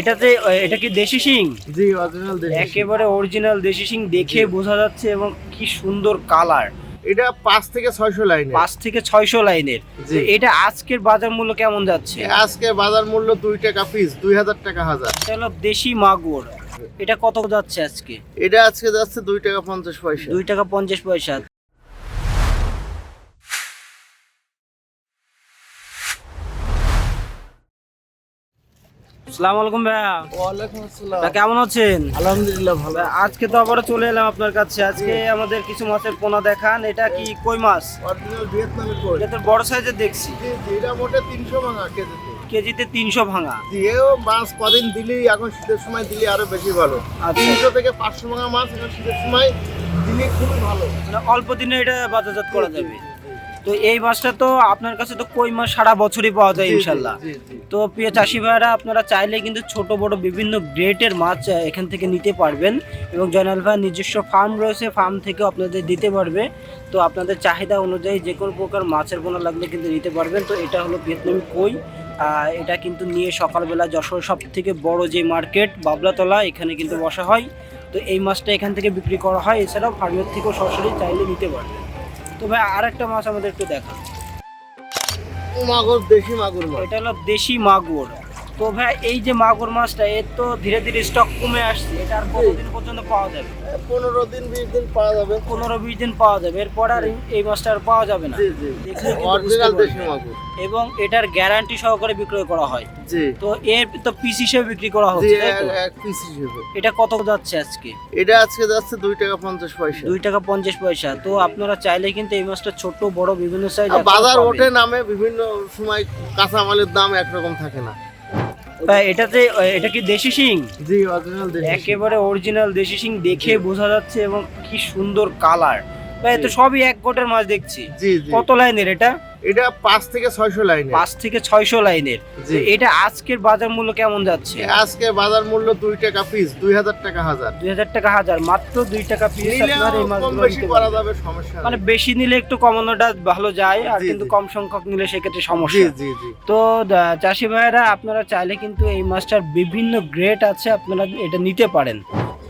এটাতে এটা কি দেশি শিং? জি অরিজিনাল দেশি একেবারে অরিজিনাল দেশি শিং দেখে বোঝা যাচ্ছে এবং কি সুন্দর কালার এটা পাঁচ থেকে ছয়শো লাইনে পাঁচ থেকে ছয়শো লাইনের। এটা আজকের বাজার মূল্য কেমন যাচ্ছে? আজকে বাজার মূল্য দুই টাকা পিস দুই হাজার টাকা হাজার। হলো দেশি মাগুর। এটা কত যাচ্ছে আজকে? এটা আজকে যাচ্ছে দুই টাকা পঞ্চাশ পয়সা। দুই টাকা পঞ্চাশ পয়সা। সালাম আলাইকুম ভাইয়া। ওয়ালাইকুম আসসালাম। কেমন আছেন? আলহামদুলিল্লাহ ভালো। আজকে তো চলে এলাম আপনার কাছে। আজকে আমাদের কিছু মাছের পোনা দেখান। এটা কি কই মাছ? অরিজিনাল ভিয়েতনামের কই? এটা বড় সাইজের দেখছি। এটা মোটে তিনশো ভাঙা কেজিতে। কেজিতে তিনশো ভাঙা। দিয়েও মাছ কদিন দিলেই এখন শীতের সময় দিলে আরও বেশি ভালো। আচ্ছা। তিনশো থেকে পাঁচশো ভাঙা মাছ এখন শীতের সময় দিলে খুবই ভালো। মানে অল্প দিনে এটা বাজারজাত করা যাবে। তো এই মাছটা তো আপনার কাছে তো কই মাছ সারা বছরই পাওয়া যায় ইনশাল্লাহ তো প্রিয় চাষি ভাইরা আপনারা চাইলে কিন্তু ছোট বড় বিভিন্ন গ্রেটের মাছ এখান থেকে নিতে পারবেন এবং জয়নাল ভাই নিজস্ব ফার্ম রয়েছে ফার্ম থেকে আপনাদের দিতে পারবে। তো আপনাদের চাহিদা অনুযায়ী যে কোনো প্রকার মাছের পোনা লাগলে কিন্তু নিতে পারবেন। তো এটা হলো ভিয়েতনামি কই। এটা কিন্তু নিয়ে সকালবেলা যশোর সব থেকে বড় যে মার্কেট বাবলাতলা এখানে কিন্তু বসা হয়। তো এই মাছটা এখান থেকে বিক্রি করা হয়। এছাড়াও ফার্মের থেকেও সরাসরি চাইলে নিতে পারবেন। তো ভাই আর একটা মাছ আমাদের একটু দেখা। মাগুর দেশি মাগুর মাছ। এটা হলো দেশি মাগুর। তো ভাই এই যে মাগুর মাছটা এর তো ধীরে ধীরে স্টক কমে আসছে। এটা আর কতদিন পর্যন্ত পাওয়া যাবে? পনেরো দিন বিশ দিন পাওয়া যাবে। পনেরো বিশ দিন পাওয়া যাবে। এরপর আর এই- মাছটা আর পাওয়া যাবে না। এবং এটার গ্যারান্টি সহকারে বিক্রয় করা হয়। তো এর তো পিস হিসেবে বিক্রি করা হচ্ছে পিস হিসেবে। এটা কত যাচ্ছে আজকে? এটা আজকে যাচ্ছে দুই টাকা পঞ্চাশ পয়সা। দুই টাকা পঞ্চাশ পয়সা। তো আপনারা চাইলে কিন্তু এই মাছটা ছোট বড় বিভিন্ন সাইজ বাজার ওঠে নামে বিভিন্ন সময় কাঁচামালের দাম একরকম থাকে না। এটাতে এটা কি দেশি শিং? জি অরিজিনাল দেশি একেবারে অরিজিনাল দেশি শিং দেখে বোঝা যাচ্ছে এবং কি সুন্দর কালার ভাই তো সবই এক গোটের মাছ দেখছি। কত লাইনের এটা? এটা পাঁচ থেকে ছয়শো লাইনে পাঁচ থেকে ছয়শো লাইনের। এটা আজকের বাজার মূল্য কেমন যাচ্ছে? আজকে বাজার মূল্য দুই টাকা পিস দুই হাজার টাকা হাজার। দুই হাজার টাকা হাজার মাত্র দুই টাকা পিস করা যাবে সমস্যা মানে বেশি নিলে একটু কমানোটা ভালো যায় আর কিন্তু কম সংখ্যক নিলে সেক্ষেত্রে সমস্যা। তো চাষি ভাইয়েরা আপনারা চাইলে কিন্তু এই মাছটার বিভিন্ন গ্রেড আছে আপনারা এটা নিতে পারেন।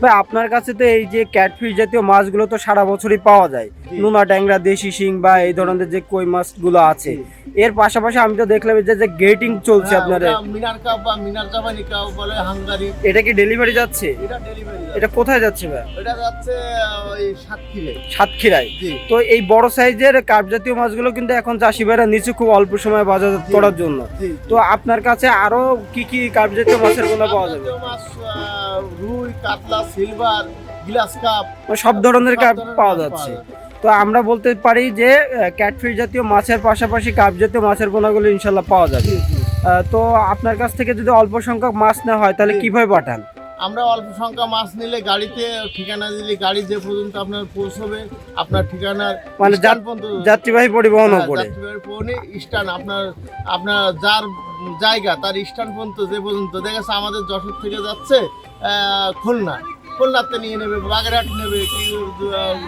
ভাই আপনার কাছে তো এই যে ক্যাটফিশ জাতীয় মাছগুলো তো সারা বছরই পাওয়া যায়। নুনা ট্যাংরা দেশি শিং বা এই ধরনের যে কই মাছগুলো আছে। এর পাশাপাশি আমি তো দেখলাম যে যে গেটিং চলছে আপনাদের। মিনার কাপ বা মিনার জাপানি কাপ বলে হাঙ্গারি। এটা কি ডেলিভারি যাচ্ছে? এটা ডেলিভারি এটা কোথায় যাচ্ছে ভাই? এটা যাচ্ছে ওই সাতক্ষীরে। সাতক্ষীরায়। তো এই বড় সাইজের কার্প জাতীয় মাছগুলো কিন্তু এখন চাষি ভাইরা নিচে খুব অল্প সময় বাজার করার জন্য। তো আপনার কাছে আরও কি কি কার্প জাতীয় মাছেরগুলো পাওয়া যাবে? মাছ রুই কাতলা সিলভার গ্লাস কাপ। মানে সব ধরনের কার্প পাওয়া যাচ্ছে। তো আমরা বলতে পারি যে ক্যাটফিশ জাতীয় মাছের পাশাপাশি কার্প জাতীয় মাছের পোনাগুলো ইনশাল্লাহ পাওয়া যাবে। তো আপনার কাছ থেকে যদি অল্প সংখ্যক মাছ নেওয়া হয় তাহলে। কীভাবে পাঠান? আমরা অল্প সংখ্যা মাছ নিলে গাড়িতে ঠিকানা দিলে গাড়ি যে পর্যন্ত আপনার পৌঁছবে আপনার ঠিকানার মানে যাত্রীবাহী পরিবহনও হ্যাঁ, করে স্থান আপনার আপনার যার জায়গা তার স্টান পর্যন্ত যে পর্যন্ত। দেখা যাচ্ছে আমাদের যশোর থেকে যাচ্ছে খুলনা। খুলনাতে নিয়ে নেবে বাগেরহাট নেবে কি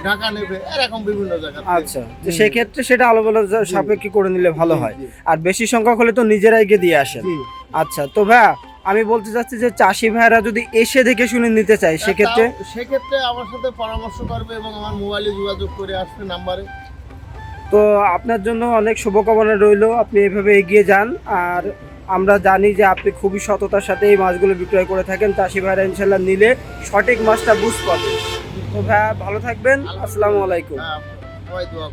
ঢাকা নেবে এরকম বিভিন্ন জায়গা আচ্ছা তো সেক্ষেত্রে সেটা আলাদা সাপেক্ষে করে নিলে ভালো হয়। আর বেশি সংখ্যক হলে তো নিজেরাই গিয়ে দিয়ে আসেন। আচ্ছা তো ভাইয়া আমি বলতে চাচ্ছি যে চাষি ভাইরা যদি এসে দেখে শুনে নিতে চায় সেক্ষেত্রে? সেক্ষেত্রে আমার সাথে পরামর্শ করবে এবং আমার মোবাইলে যোগাযোগ করে আসবে নাম্বারে। তো আপনার জন্য অনেক শুভকামনা রইল আপনি এভাবে এগিয়ে যান। আর আমরা জানি যে আপনি খুবই সততার সাথে এই মাছগুলো বিক্রয় করে থাকেন। চাষি ভাইরা ইনশাল্লাহ নিলে সঠিক মাছটা বুঝ পাবে। তো ভাইয়া ভালো থাকবেন। আসসালামু আলাইকুম। হ্যাঁ, সবাই দোয়া